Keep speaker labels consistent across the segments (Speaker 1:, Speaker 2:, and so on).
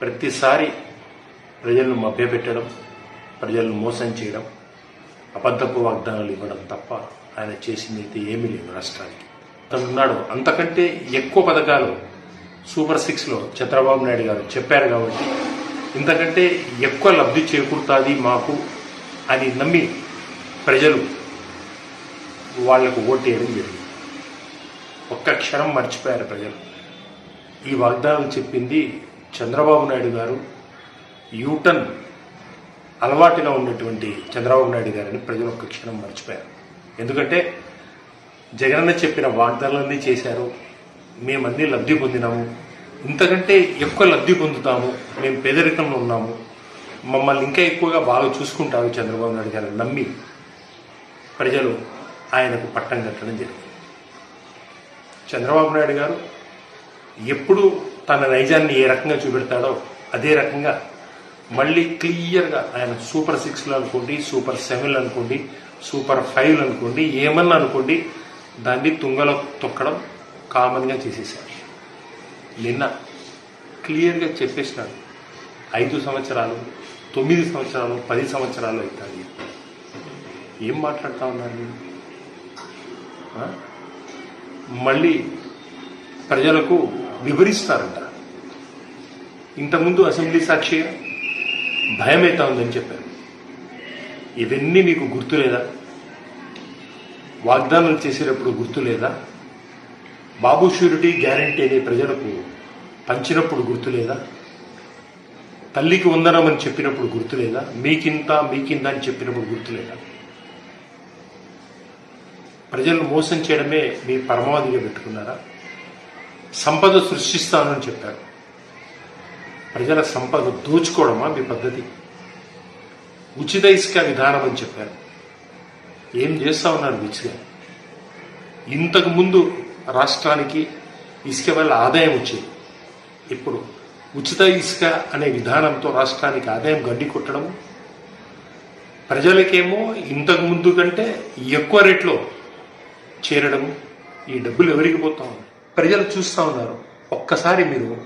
Speaker 1: ప్రతిసారి ప్రజలను మభ్యపెట్టడం ప్రజలను మోసం చేయడం అబద్ధపు వాగ్దానాలు ఇవ్వడం తప్ప ఆయన చేసింది అయితే ఏమీ లేదు రాష్ట్రానికి. అతనున్నాడు అంతకంటే ఎక్కువ పథకాలు సూపర్ సిక్స్లో చంద్రబాబు నాయుడు గారు చెప్పారు కాబట్టి ఇంతకంటే ఎక్కువ లబ్ధి చేకూరుతుంది మాకు అని నమ్మి ప్రజలు వాళ్ళకు ఓటేయడం జరిగింది. ఒక్క క్షణం మర్చిపోయారు ప్రజలు. ఈ వాగ్దానం చెప్పింది చంద్రబాబు నాయుడు గారు యూటన్ అలవాటుగా ఉన్నటువంటి చంద్రబాబు నాయుడు గారిని ప్రజలు ఒక్క క్షణం మర్చిపోయారు. ఎందుకంటే జగనన్న చెప్పిన వాగ్దానాలన్నీ చేశారు. మేమన్నీ లబ్ధి పొందినాము. ఇంతకంటే ఎక్కువ లబ్ధి పొందుతాము. మేము పేదరికంలో ఉన్నాము. మమ్మల్ని ఇంకా ఎక్కువగా బాగా చూసుకుంటారు చంద్రబాబు నాయుడు గారిని నమ్మి ప్రజలు ఆయనకు పట్టం కట్టడం జరిగింది. చంద్రబాబు నాయుడు గారు ఎప్పుడు తన నైజాన్ని ఏ రకంగా చూపెడతాడో అదే రకంగా మళ్ళీ క్లియర్గా ఆయన సూపర్ సిక్స్లు అనుకోండి సూపర్ సెవెన్లు అనుకోండి సూపర్ ఫైవ్లు అనుకోండి ఏమన్నా అనుకోండి దాన్ని తుంగలో తొక్కడం కామన్గా చేసేసాడు నిన్న క్లియర్గా చెప్పేసినాడు ఐదు సంవత్సరాలు తొమ్మిది సంవత్సరాలు పది సంవత్సరాలు అవుతుంది ఏం మాట్లాడుతా ఉన్నారు మళ్ళీ ప్రజలకు వివరిస్తారంట. ఇంతకుముందు అసెంబ్లీ సాక్షిగా భయమైతా ఉందని చెప్పారు. ఇవన్నీ మీకు గుర్తులేదా? వాగ్దానాలు చేసేటప్పుడు గుర్తులేదా? బాబు షూరిటీ గ్యారంటీ అనే ప్రజలకు పంచినప్పుడు గుర్తులేదా? తల్లికి వందనమని చెప్పినప్పుడు గుర్తులేదా? మీకింత మీకింత అని చెప్పినప్పుడు గుర్తులేదా? ప్రజలను మోసం చేయడమే మీ పరమావధిగా పెట్టుకున్నారా? సంపద సృష్టిస్తానని చెప్పారు. ప్రజల సంపద దోచుకోవడమా మీ పద్ధతి? ఉచిత ఇసుక విధానం అని చెప్పారు. ఏం చేస్తా ఉన్నారు విచ్చిగా ఇంతకు ముందు రాష్ట్రానికి ఇసుక వల్ల ఆదాయం వచ్చేది. ఇప్పుడు ఉచిత ఇసుక అనే విధానంతో రాష్ట్రానికి ఆదాయం గడ్డి కొట్టడం? ప్రజలకేమో ఇంతకు ముందు కంటే ఎక్కువ రేట్లో చేరడం? ఈ డబ్బులు ఎవరికి పోతా ఉన్నాయి ప్రజలు చూస్తూ ఉన్నారు. ఒక్కసారి మీరు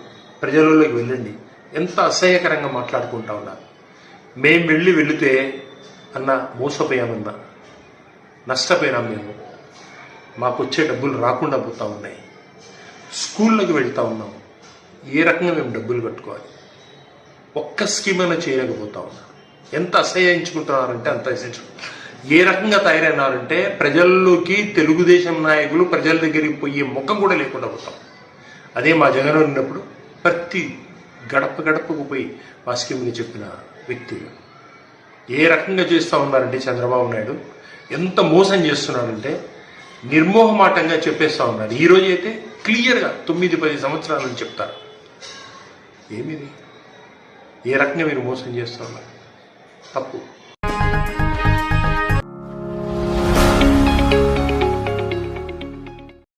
Speaker 1: ప్రజలలోకి వెళ్ళండి. ఎంత అసహ్యకరంగా మాట్లాడుకుంటా ఉన్నారు. మేము వెళ్ళి వెళితే అన్న మోసపోయామన్న నష్టపోయినాం మేము. మాకు వచ్చే డబ్బులు రాకుండా పోతా ఉన్నాయి. స్కూళ్ళకి వెళ్తా ఉన్నాం. ఏ రకంగా మేము డబ్బులు కట్టుకోవాలి? ఒక్క స్కీమ్ అయినా చేయలేకపోతా ఉన్నాం. ఎంత అసహ్యించుకుంటున్నారంటే అంత అసహించుకుంటున్నారు ఏ రకంగా తయారైనారంటే ప్రజల్లోకి తెలుగుదేశం నాయకులు ప్రజల దగ్గరికి పోయే ముఖం కూడా లేకుండా పోతాం. అదే మా జగన్ ఉన్నప్పుడు ప్రతి గడప గడపకు పోయి మా స్కీమ్ని చెప్పిన వ్యక్తి ఏ రకంగా చేస్తూ ఉన్నారంటే చంద్రబాబు నాయుడు ఎంత మోసం చేస్తున్నారంటే నిర్మోహమాటంగా చెప్పేస్తా ఉన్నారు ఈరోజు అయితే క్లియర్గా తొమ్మిది పది సంవత్సరాలని చెప్తారు. ఏమిది? ఏ రకంగా మీరు మోసం చేస్తూ ఉన్నారు? తప్పు.